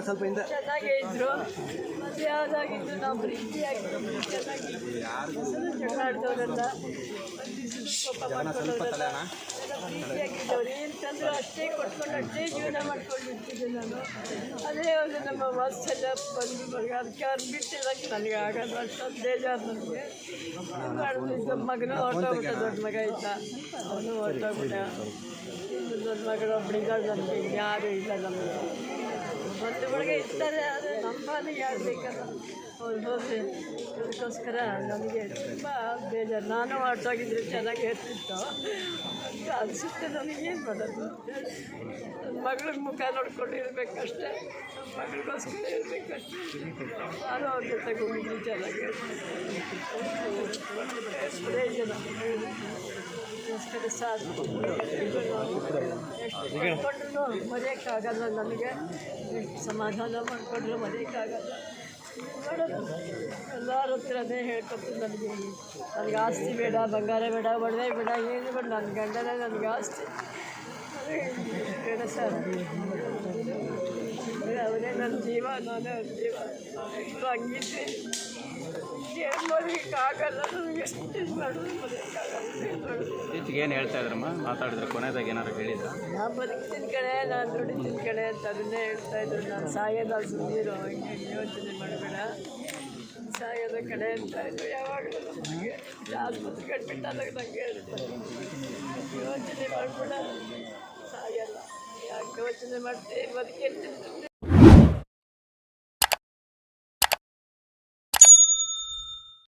ಸ್ವಲ್ಪ ಹಿಂದೆ? ಚೆನ್ನಾಗೇ ಇದ್ರು. ಮದುವೆ ಆದಾಗಿದ್ದು ನಾವು ಪ್ರೀತಿಯಾಗಿದ್ದು ಚೆನ್ನಾಗಿ ಜಗಳ ಆಡ್ದವರೆಲ್ಲ ಪ್ರೀತಿಯಾಗಿದ್ದವ್ರು. ಏನು ತಂದ್ರು ಅಷ್ಟೇ ಕೊಟ್ಕೊಂಡು ಅಷ್ಟೇ ಜೀವನ ಮಾಡ್ಕೊಂಡಿರ್ತಿದ್ದೆ ನಾನು. ಅದೇ ಒಂದು ನಮ್ಮ ವಾತ್ಸಲ್ಯ ಬಂದು ಮಗ ಅದಕ್ಕೆ ಅವ್ರು ಬಿಟ್ಟಿರೋಕ್ಕೆ ನನಗೆ ಆಗಲ್ಲ ಅಷ್ಟೊಂದು ಬೇಜಾರು ನನಗೆ. ಮಾಡಿದ್ದು ಮಗನೂ ಹೊರಟೋಗ್ಬಿಟ್ಟ ದೊಡ್ಡ ಮಗ ಇದ್ದ. ಅವನು ಹೊರಟೋಗ್ಬಿಟ್ಟ. ದೊಡ್ಡ ಮಗಳು ಒಬ್ಬಳಿದ್ದಾಳೆ ನನಗೆ ಯಾರೂ ಇಲ್ಲ ನಮಗೆ. ಒಳಗೆ ಇರ್ತಾರೆ, ಆದರೆ ನಮ್ಮ ಯಾರು ಬೇಕಲ್ಲ. ಅವ್ರು ಅದಕ್ಕೋಸ್ಕರ ನನಗೆ ತುಂಬ ಬೇಜಾರು. ನಾನು ಆಟೋಗಿದ್ರೆ ಚೆನ್ನಾಗಿ ಇರ್ತಿತ್ತು ಅನಿಸುತ್ತೆ ನನಗೇನು ಮಾಡೋದು? ನನ್ನ ಮಗಳಿಗೆ ಮುಖ ನೋಡ್ಕೊಂಡು ಇರಬೇಕಷ್ಟೇ. ನಮ್ಮ ಮಗಳಿಗೋಸ್ಕರ ಇರಬೇಕಷ್ಟೇ. ನಾನು ಅವ್ರ ಜೊತೆಗೆ ಹೋಗಿದ್ರು ಚೆನ್ನಾಗಿ ಪ್ರಯೋಜನ ಅದಕ್ಕೋಸ್ಕರ ಸಾಕು ಎಷ್ಟು ಮಾಡ್ಕೊಂಡ್ರು ಮರೆಯೋಕ್ಕಾಗಲ್ಲ ನನಗೆ ಎಷ್ಟು ಸಮಾಧಾನ ಮಾಡಿಕೊಂಡ್ರು ಮರೆಯೋಕ್ಕಾಗಲ್ಲ ಮಾಡೋದು ಎಲ್ಲರ ಹತ್ರನೇ ಹೇಳ್ಕೊತೀನಿ ನನಗೆ ನನಗೆ ಆಸ್ತಿ ಬೇಡ ಬಂಗಾರ ಬೇಡ ಒಡವೆ ಬೇಡ ಏನು ಬೇಡ ನನ್ನ ಗಂಡನೇ ನನಗೆ ಆಸ್ತಿ ನನಗೆ ಬೇಡ ಸರ್ ಅವರೇ ನನ್ನ ಜೀವ ನಾನೇ ಅವ್ರ ಜೀವ ಎಷ್ಟು ಹಂಗಿದ್ದೆ ನನಗೆ ಎಷ್ಟು ಮಾಡೋದು ಇತ್ತೀಚೆಗೆ ಏನು ಹೇಳ್ತಾ ಇದ್ರಮ್ಮ? ಮಾತಾಡಿದ್ರೆ ಕೊನೆದಾಗ ಏನಾದ್ರು ಹೇಳಿದ್ರು? ನಾನು ಬದುಕ್ತೀನಿ ಕಡೆ ನಾನು ದುಡಿತೀನಿ ಕಡೆ ಅಂತ ಅದನ್ನೇ ಹೇಳ್ತಾ ಇದ್ರು. ನಾನು ಸಾಯೋದ ಸುದ್ದಿರು ಹಂಗೆ ಯೋಚನೆ ಮಾಡಬೇಡ. ಸಾಯೋದ ಕಡೆ ಅಂತ ಇದ್ರು ಯಾವಾಗಲೂ ನನಗೆ ಯಾರು ಕಟ್ಬಿಟ್ಟಾದಾಗ ನಂಗೆ ಹೇಳ್ತಾರೆ ಯೋಚನೆ ಮಾಡಬೇಡ. ಸಾಯಲ್ಲ. ಯಾಕೆ ಯೋಚನೆ ಮಾಡ್ತೀನಿ ಬದುಕಿರ್ತೀನಿ